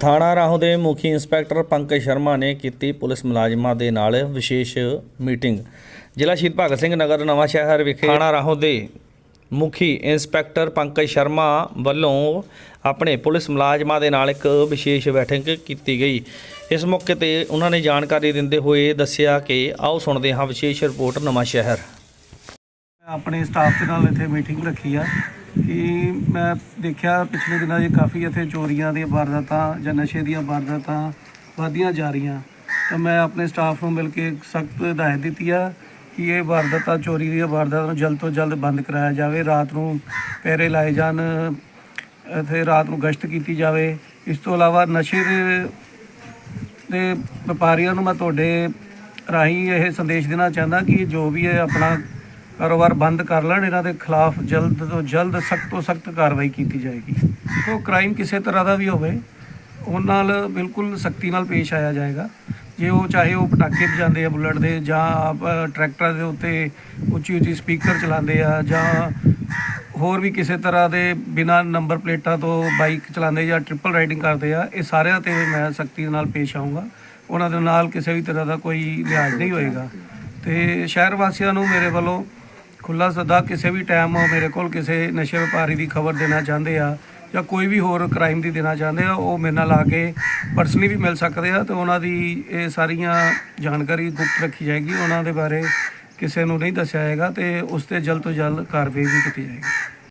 ਥਾਣਾ ਰਾਹੋਂ ਦੇ ਮੁਖੀ ਇੰਸਪੈਕਟਰ ਪੰਕਜ ਸ਼ਰਮਾ ਨੇ ਕੀਤੀ ਪੁਲਿਸ ਮੁਲਾਜ਼ਮਾਂ ਦੇ ਨਾਲ ਵਿਸ਼ੇਸ਼ ਮੀਟਿੰਗ। ਜ਼ਿਲ੍ਹਾ ਸ਼ਹੀਦ ਭਗਤ ਸਿੰਘ ਨਗਰ ਨਵਾਂ ਸ਼ਹਿਰ ਵਿਖੇ ਥਾਣਾ ਰਾਹੋਂ ਦੇ ਮੁਖੀ ਇੰਸਪੈਕਟਰ ਪੰਕਜ ਸ਼ਰਮਾ ਵੱਲੋਂ ਆਪਣੇ ਪੁਲਿਸ ਮੁਲਾਜ਼ਮਾਂ ਦੇ ਨਾਲ ਇੱਕ ਵਿਸ਼ੇਸ਼ ਬੈਠਕ ਕੀਤੀ ਗਈ। ਇਸ ਮੌਕੇ ਤੇ ਉਹਨਾਂ ਨੇ ਜਾਣਕਾਰੀ ਦਿੰਦੇ ਹੋਏ ਦੱਸਿਆ ਕਿ ਆਓ ਸੁਣਦੇ ਹਾਂ ਵਿਸ਼ੇਸ਼ ਰਿਪੋਰਟ ਨਵਾਂ ਸ਼ਹਿਰ। ਆਪਣੇ ਸਟਾਫ ਦੇ ਨਾਲ ਇੱਥੇ ਮੀਟਿੰਗ ਰੱਖੀ ਆ। ਕਿ ਮੈਂ ਦੇਖਿਆ ਪਿਛਲੇ ਦਿਨਾਂ 'ਚ ਕਾਫੀ ਇੱਥੇ ਚੋਰੀਆਂ ਦੀਆਂ ਵਾਰਦਾਤਾਂ ਜਾਂ ਨਸ਼ੇ ਦੀਆਂ ਵਾਰਦਾਤਾਂ ਵਧਦੀਆਂ ਜਾ ਰਹੀਆਂ। ਤਾਂ ਮੈਂ ਆਪਣੇ ਸਟਾਫ ਨੂੰ ਮਿਲ ਕੇ ਸਖਤ ਹਦਾਇਤ ਦਿੱਤੀ ਆ ਕਿ ਇਹ ਵਾਰਦਾਤਾਂ, ਚੋਰੀ ਦੀਆਂ ਵਾਰਦਾਤਾਂ ਨੂੰ ਜਲਦ ਤੋਂ ਜਲਦ ਬੰਦ ਕਰਾਇਆ ਜਾਵੇ, ਰਾਤ ਨੂੰ ਪਹਿਰੇ ਲਾਏ ਜਾਣ, ਇੱਥੇ ਰਾਤ ਨੂੰ ਗਸ਼ਤ ਕੀਤੀ ਜਾਵੇ। ਇਸ ਤੋਂ ਇਲਾਵਾ ਨਸ਼ੇ ਦੇ ਦੇ ਵਪਾਰੀਆਂ ਨੂੰ ਮੈਂ ਤੁਹਾਡੇ ਰਾਹੀਂ ਇਹ ਸੰਦੇਸ਼ ਦੇਣਾ ਚਾਹੁੰਦਾ ਕਿ ਜੋ ਵੀ ਇਹ ਆਪਣਾ ਕਾਰੋਬਾਰ ਬੰਦ ਕਰ ਲੈਣ ਇਹਨਾਂ ਦੇ ਖਿਲਾਫ ਜਲਦ ਤੋਂ ਜਲਦ ਸਖਤ ਤੋਂ ਸਖਤ ਕਾਰਵਾਈ ਕੀਤੀ ਜਾਏਗੀ। ਉਹ ਕ੍ਰਾਈਮ ਕਿਸੇ ਤਰ੍ਹਾਂ ਦਾ ਵੀ ਹੋਵੇ ਉਹਨਾਂ ਨਾਲ ਬਿਲਕੁਲ ਸਖਤੀ ਨਾਲ ਪੇਸ਼ ਆਇਆ ਜਾਏਗਾ। ਜੇ ਉਹ ਚਾਹੇ ਉਹ ਪਟਾਕੇ ਵਜਾਉਂਦੇ ਆ ਬੁਲਟ ਦੇ ਜਾਂ ਆਪ, ਅ, ਦੇ ਉੱਤੇ ਉੱਚੀ ਉੱਚੀ ਸਪੀਕਰ ਚਲਾਉਂਦੇ ਆ ਜਾਂ ਹੋਰ ਵੀ ਕਿਸੇ ਤਰ੍ਹਾਂ ਦੇ ਬਿਨਾਂ ਨੰਬਰ ਪਲੇਟਾਂ ਤੋਂ ਬਾਈਕ ਚਲਾਉਂਦੇ ਜਾਂ ਟ੍ਰਿਪਲ ਰਾਈਡਿੰਗ ਕਰਦੇ ਆ ਇਹ ਸਾਰਿਆਂ ਤੇ ਮੈਂ ਸਖਤੀ ਨਾਲ ਪੇਸ਼ ਆਊਂਗਾ। ਉਹਨਾਂ ਦੇ ਨਾਲ ਕਿਸੇ ਵੀ ਤਰ੍ਹਾਂ ਦਾ ਕੋਈ ਲਿਹਾਜ਼ ਨਹੀਂ ਹੋਏਗਾ। ਤੇ ਸ਼ਹਿਰ ਵਾਸੀਆਂ ਨੂੰ ਮੇਰੇ ਵੱਲੋਂ ਖੁੱਲਾ ਸੱਦਾ, ਕਿਸੇ ਵੀ ਟਾਈਮ ਮੇਰੇ ਕੋਲ ਕਿਸੇ ਨਸ਼ੇ ਵਪਾਰੀ ਦੀ ਖਬਰ ਦੇਣਾ ਚਾਹੁੰਦੇ ਆ ਜਾਂ ਕੋਈ ਵੀ ਹੋਰ ਕ੍ਰਾਈਮ ਦੀ ਦੇਣਾ ਚਾਹੁੰਦੇ ਆ, ਉਹ ਮੇਰੇ ਨਾਲ ਆ ਕੇ ਪਰਸਨਲੀ ਵੀ ਮਿਲ ਸਕਦੇ ਆ ਤੇ ਉਹਨਾਂ ਦੀ ਇਹ ਸਾਰੀਆਂ ਜਾਣਕਾਰੀ ਗੁਪਤ ਰੱਖੀ ਜਾਏਗੀ। ਉਹਨਾਂ ਦੇ ਬਾਰੇ ਕਿਸੇ ਨੂੰ ਨਹੀਂ ਦੱਸਿਆ ਜਾਏਗਾ ਤੇ ਉਸ ਤੇ ਜਲਦ ਤੋਂ ਜਲਦ ਕਾਰਵਾਈ ਵੀ ਕੀਤੀ ਜਾਏਗੀ।